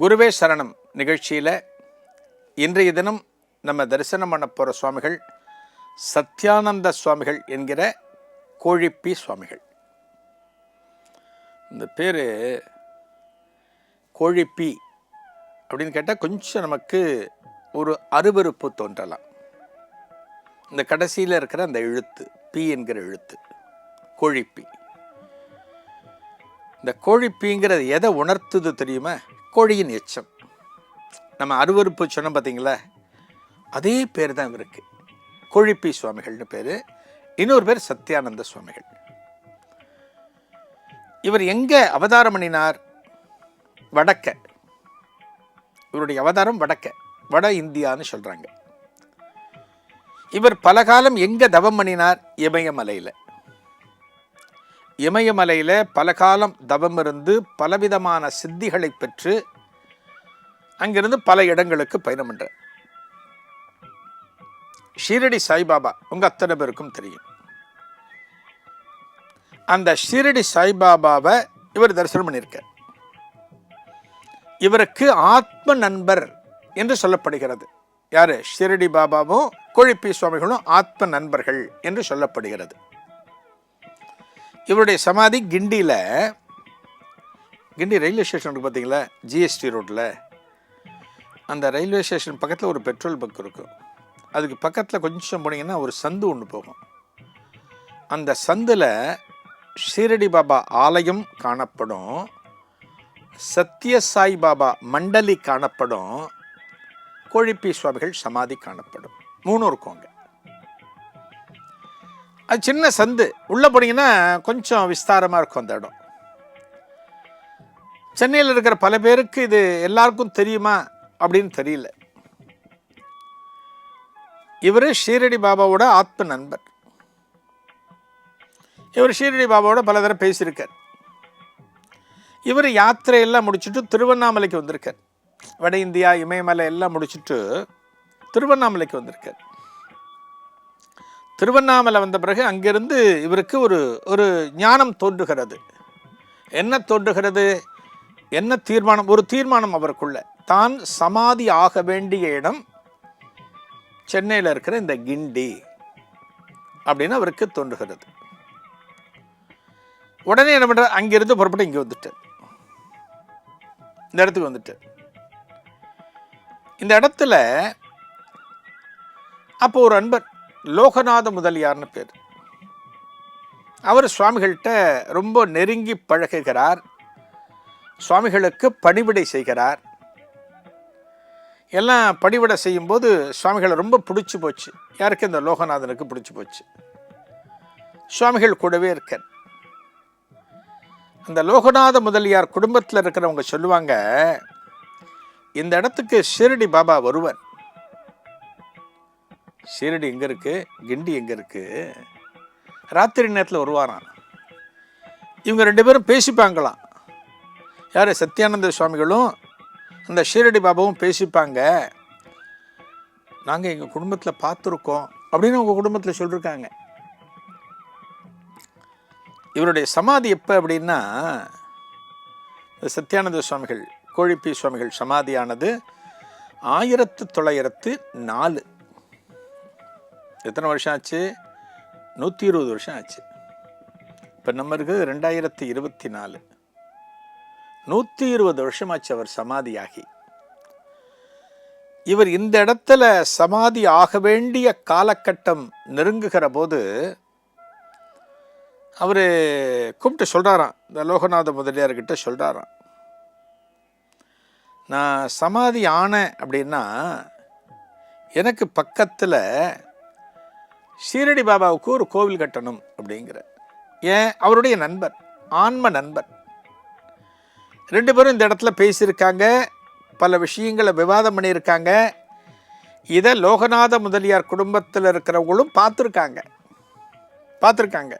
குருவே சரணம். நிகழ்ச்சியில் இன்றைய தினம் நம்ம தரிசனம் பண்ண போகிற சுவாமிகள் சத்யானந்த சுவாமிகள் என்கிற கோழிப்பி சுவாமிகள். இந்த பேர் கோழிப்பி அப்படின்னு கேட்டால் கொஞ்சம் நமக்கு ஒரு அருவருப்பு தோன்றலாம். இந்த கடைசியில் இருக்கிற அந்த எழுத்து பி என்கிற எழுத்து கோழிப்பி. இந்த கோழிப்பிங்கிறது எதை உணர்த்துது தெரியுமா? கோழியின் எச்சம். நம்ம அருவருப்பு சொன்னோம் பார்த்தீங்களா அதே பேர் தான் இவருக்கு. கோழிப்பி சுவாமிகள்னு பேர். இன்னொரு பேர் சத்யானந்த சுவாமிகள். இவர் எங்கே அவதாரம் பண்ணினார்? வடக்க. இவருடைய அவதாரம் வடக்க. வட இந்தியான்னு சொல்கிறாங்க இவர் பல காலம் எங்கே தவம் பண்ணினார்? இமயமலையில். இமயமலையில் பல காலம் தவம் இருந்து பலவிதமான சித்திகளை பெற்று அங்கிருந்து பல இடங்களுக்கு பயணம் பண்றார் ஷீரடி சாய்பாபா உங்கள் அத்தனை பேருக்கும் தெரியும். அந்த ஷீரடி சாய்பாபாவை இவர் தரிசனம் பண்ணியிருக்கார். இவருக்கு ஆத்ம நண்பர் என்று சொல்லப்படுகிறது. யார்? ஷிரடி பாபாவும் கோழிப்பி சுவாமிகளும் ஆத்ம நண்பர்கள் என்று சொல்லப்படுகிறது. இவருடைய சமாதி கிண்டியில் கிண்டி ரயில்வே ஸ்டேஷன் இருக்குது பார்த்தீங்களா ஜிஎஸ்டி ரோட்டில் அந்த ரயில்வே ஸ்டேஷன் பக்கத்தில் ஒரு பெட்ரோல் பங்க் இருக்கும் அதுக்கு பக்கத்தில் கொஞ்சம் போனீங்கன்னா ஒரு சந்து ஒன்று போகும். அந்த சந்தில் ஷீரடி பாபா ஆலயம் காணப்படும். சத்ய சாய் பாபா மண்டலி காணப்படும். கோழிப்பி சுவாமிகள் சமாதி காணப்படும். மூணு இருக்கும் அங்கே. அது சின்ன சந்து. உள்ளே போனீங்கன்னா கொஞ்சம் விஸ்தாரமாக இருக்கும் அந்த இடம். சென்னையில் இருக்கிற பல பேருக்கு இது எல்லாருக்கும் தெரியுமா அப்படின்னு தெரியல. இவர் ஷீரடி பாபாவோட ஆத்ம நண்பர். இவர் ஷீரடி பாபாவோட பல தடவை பேசியிருக்கார். இவர் யாத்திரையெல்லாம் முடிச்சுட்டு திருவண்ணாமலைக்கு வந்திருக்கார். வட இந்தியா இமயமலை எல்லாம் முடிச்சுட்டு திருவண்ணாமலைக்கு வந்திருக்கார். திருவண்ணாமலை வந்த பிறகு அங்கிருந்து இவருக்கு ஒரு ஒரு ஞானம் தோன்றுகிறது. என்ன தோன்றுகிறது? என்ன தீர்மானம்? ஒரு தீர்மானம் அவருக்குள்ள. தான் சமாதி ஆக வேண்டிய இடம் சென்னையில் இருக்கிற இந்த கிண்டி அப்படின்னு அவருக்கு தோன்றுகிறது. உடனே என்ன பண்ணுற அங்கிருந்து புறப்பட்டு இங்கே வந்துட்டு. இந்த இடத்துக்கு வந்துட்டு. இந்த இடத்துல அப்போ ஒரு அன்பர் லோகநாத முதலியார்னு பேர். அவர் சுவாமிகள்கிட்ட ரொம்ப நெருங்கி பழகுகிறார். சுவாமிகளுக்கு பணிவிடை செய்கிறார். எல்லாம் பணிவிடை செய்யும்போது சுவாமிகளை ரொம்ப பிடிச்சி போச்சு. யாருக்கு? இந்த லோகநாதனுக்கு பிடிச்சி போச்சு. சுவாமிகள் கூடவே இருக்க அந்த லோகநாத முதலியார் குடும்பத்தில் இருக்கிறவங்க சொல்லுவாங்க இந்த இடத்துக்கு ஷிரடி பாபா வருவர். ஷீரடி எங்கே இருக்குது கிண்டி எங்கே இருக்குது ராத்திரி நேரத்தில் வருவாரான் இவங்க ரெண்டு பேரும் பேசிப்பாங்களாம் யார்? சத்யானந்த சுவாமிகளும் அந்த ஷீரடி பாபாவும் பேசிப்பாங்க. நாங்கள் எங்கள் குடும்பத்தில் பார்த்துருக்கோம் அப்படின்னு உங்கள் குடும்பத்தில் சொல்லியிருக்காங்க இவருடைய சமாதி எப்போ அப்படின்னா சத்யானந்த சுவாமிகள் கோழிப்பி சுவாமிகள் சமாதியானது ஆயிரத்து தொள்ளாயிரத்து நாலு. எத்தனை வருஷம் ஆச்சு? நூற்றி இருபது வருஷம் ஆச்சு. இப்போ நம்ம இருக்குது ரெண்டாயிரத்தி இருபத்தி நாலு. நூற்றி இருபது வருஷமாச்சு அவர் சமாதியாகி. இவர் இந்த இடத்துல சமாதி ஆக வேண்டிய காலகட்டம் நெருங்குகிற போது அவர் கூப்பிட்டு சொல்கிறாராம் இந்த லோகநாத முதலியார்கிட்ட சொல்கிறாராம் நான் சமாதி ஆனேன் அப்படின்னா எனக்கு பக்கத்தில் ஷீரடி பாபாவுக்கு ஒரு கோவில் கட்டணும் அப்படிங்கிற. ஏன்? அவருடைய நண்பர் ஆன்ம நண்பர். ரெண்டு பேரும் இந்த இடத்துல பேசியிருக்காங்க பல விஷயங்களை விவாதம் பண்ணியிருக்காங்க. இதை லோகநாத முதலியார் குடும்பத்தில் இருக்கிறவங்களும் பார்த்துருக்காங்க. பார்த்துருக்காங்க.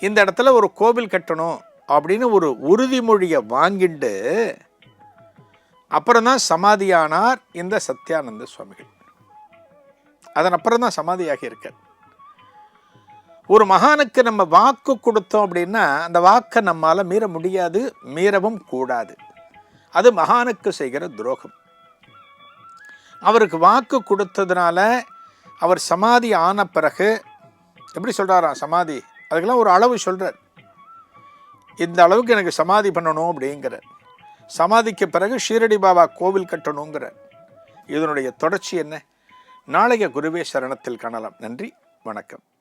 இந்த இடத்துல ஒரு கோவில் கட்டணும் அப்படின்னு ஒரு உறுதிமொழியை வாங்கிட்டு அப்புறம் தான் சமாதியானார் இந்த சத்யானந்த சுவாமிகள். அதன் அப்புறம் தான் சமாதியாகி இருக்கார் ஒரு மகானுக்கு நம்ம வாக்கு கொடுத்தோம் அப்படின்னா அந்த வாக்கை நம்மால் மீற முடியாது மீறவும் கூடாது. அது மகானுக்கு செய்கிற துரோகம். அவருக்கு வாக்கு கொடுத்ததுனால அவர் சமாதி ஆன பிறகு எப்படி சொல்கிறாராம் சமாதி? அதுக்கெல்லாம் ஒரு அளவு சொல்கிறார் இந்த அளவுக்கு எனக்கு சமாதி பண்ணணும் அப்படிங்கிறார். சமாதிக்கு பிறகு ஷீரடி பாபா கோவில் கட்டணுங்கிறார். இதனுடைய தொடர்ச்சி என்ன? நாளைய குருவே சரணத்தில் காணலாம். நன்றி வணக்கம்.